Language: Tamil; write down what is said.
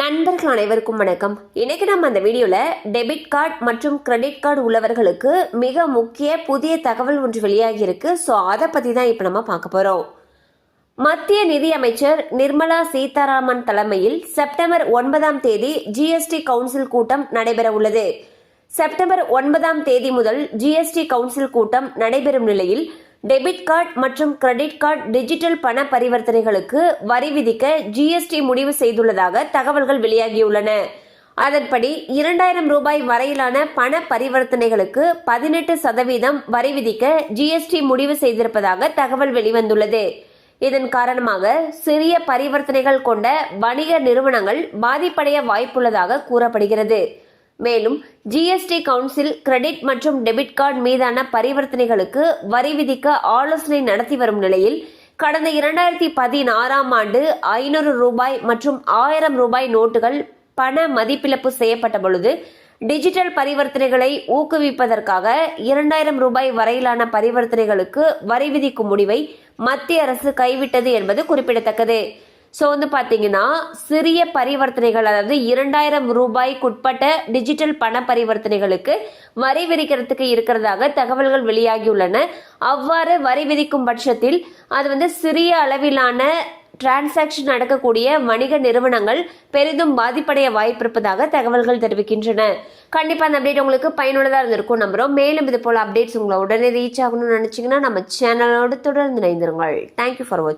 நண்பர்கள் அனைவருக்கும் வணக்கம். இன்னைக்கு நம்ம அந்த வீடியோவில் டெபிட் கார்டு மற்றும் கிரெடிட் கார்டு உள்ளவர்களுக்கு மிக முக்கிய புதிய தகவல் ஒன்று வெளியாகி இருக்கு. ஸோ அதை பற்றி தான் இப்போ நம்ம பார்க்க போகிறோம் மத்திய நிதி அமைச்சர் நிர்மலா சீதாராமன் தலைமையில் செப்டம்பர் ஒன்பதாம் தேதி ஜிஎஸ்டி கவுன்சில் கூட்டம் நடைபெற உள்ளது. செப்டம்பர் ஒன்பதாம் தேதி முதல் ஜிஎஸ்டி கவுன்சில் கூட்டம் நடைபெறும் நிலையில் டெபிட் கார்டு மற்றும் கிரெடிட் கார்டு டிஜிட்டல் பண பரிவர்த்தனைகளுக்கு வரி விதிக்க ஜிஎஸ்டி முடிவு செய்துள்ளதாக தகவல்கள் வெளியாகியுள்ளன. அதன்படி இரண்டாயிரம் ரூபாய் வரையிலான பண பரிவர்த்தனைகளுக்கு பதினெட்டு சதவீதம் வரி விதிக்க ஜிஎஸ்டி முடிவு செய்திருப்பதாக தகவல் வெளிவந்துள்ளது. இதன் காரணமாக சிறிய பரிவர்த்தனைகள் கொண்ட வணிக நிறுவனங்கள் பாதிப்படைய வாய்ப்புள்ளதாக கூறப்படுகிறது. மேலும் ஜிஎஸ்டி கவுன்சில் கிரெடிட் மற்றும் டெபிட் கார்டு மீதான பரிவர்த்தனைகளுக்கு வரி விதிக்க ஆலோசனை நடத்தி வரும் நிலையில் கடந்த இரண்டாயிரத்தி பதினாறாம் ஆண்டு ஐநூறு ரூபாய் மற்றும் ஆயிரம் ரூபாய் நோட்டுகள் பண மதிப்பிழப்பு செய்யப்பட்ட பொழுது டிஜிட்டல் பரிவர்த்தனைகளை ஊக்குவிப்பதற்காக இரண்டாயிரம் ரூபாய் வரையிலான பரிவர்த்தனைகளுக்கு வரி விதிக்கும் முடிவை மத்திய அரசு கைவிட்டது என்பது குறிப்பிடத்தக்கது. ஸோ வந்து பார்த்தீங்கன்னா சிறிய பரிவர்த்தனைகள் அதாவது இரண்டாயிரம் ரூபாய்க்குட்பட்ட டிஜிட்டல் பண பரிவர்த்தனைகளுக்கு வரி விதிக்கிறதுக்கு இருக்கிறதாக தகவல்கள் வெளியாகியுள்ளன அவ்வாறு வரி விதிக்கும் பட்சத்தில் அது வந்து சிறிய அளவிலான டிரான்சாக்ஷன் நடக்கக்கூடிய வணிக நிறுவனங்கள் பெரிதும் பாதிப்படைய வாய்ப்பிருப்பதாக தகவல்கள் தெரிவிக்கின்றன. கண்டிப்பாக அந்த அப்டேட் உங்களுக்கு பயனுள்ளதாக இருந்திருக்கும் நம்புறோம். மேலும் இது போல் அப்டேட்ஸ் உங்களை உடனே ரீச் ஆகணும்னு நினச்சிங்கன்னா நம்ம சேனலோடு தொடர்ந்து இணைந்திருங்கள். தேங்க்யூ ஃபார் வாட்சிங்